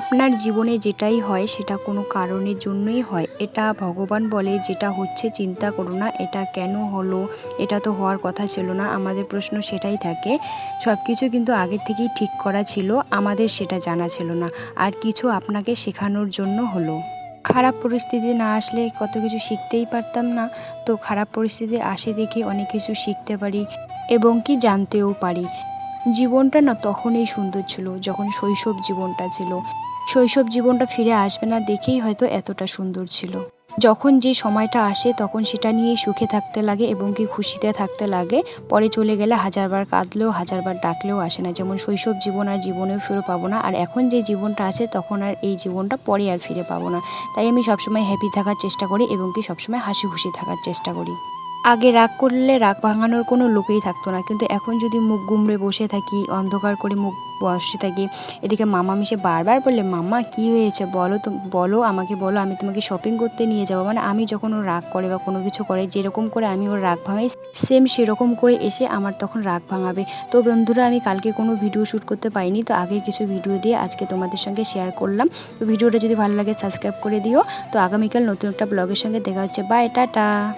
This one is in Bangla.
আপনার জীবনে যেটাই হয় সেটা কোনো কারণের জন্যই হয়। এটা ভগবান বলে, যেটা হচ্ছে চিন্তা করো না, এটা কেন হলো, এটা তো হওয়ার কথা ছিল না, আমাদের প্রশ্ন সেটাই থাকে। সব কিছু কিন্তু আগের থেকেই ঠিক করা ছিল, আমাদের সেটা জানা ছিল না, আর কিছু আপনাকে শেখানোর জন্য হলো। খারাপ পরিস্থিতি না আসলে কত কিছু শিখতেই পারতাম না, তো খারাপ পরিস্থিতি আসে দেখে অনেক কিছু শিখতে পারি এবং কি জানতেও পারি। জীবনটা না তখনই সুন্দর ছিল যখন শৈশব জীবনটা ছিল। শৈশব জীবনটা ফিরে আসবে না দেখেই হয়তো এতটা সুন্দর ছিল। যখন যে সময়টা আসে তখন সেটা নিয়েই সুখে থাকতে লাগে এবং কি খুশিতে থাকতে লাগে। পরে চলে গেলে হাজারবার কাঁদলেও, হাজারবার ডাকলেও আসে না। যেমন শৈশব জীবন আর জীবনেও ফিরে পাবো না। আর এখন যে জীবনটা আছে তখন আর এই জীবনটা পরে আর ফিরে পাবো না। তাই আমি সবসময় হ্যাপি থাকার চেষ্টা করি এবং কি সবসময় হাসি খুশি থাকার চেষ্টা করি। আগে রাগ করলে রাগ ভাঙানোর কোনো লোকেই থাকতো না। কিন্তু এখন যদি মুখ গুমড়ে বসে থাকি, অন্ধকার করে মুখ বসে থাকি, এদিকে মামা মিশে বারবার বললে মামা, কি হয়েছে? বলো তো, বলো আমাকে, বলো আমি তোমাকে শপিং করতে নিয়ে যাব। মানে আমি যখন ও রাগ করে বা কোনো কিছু করে, যেরকম করে আমি ওর রাগ ভাঙাই সেম সেরকম করে এসে আমার তখন রাগ ভাঙাবে। তো বন্ধুরা, আমি কালকে কোনো ভিডিও শ্যুট করতে পারিনি, তো আগের কিছু ভিডিও দিয়ে আজকে তোমাদের সঙ্গে শেয়ার করলাম। তো ভিডিওটা যদি ভালো লাগে সাবস্ক্রাইব করে দিও। তো আগামীকাল নতুন একটা ব্লগের সঙ্গে দেখা হচ্ছে। Bye tata!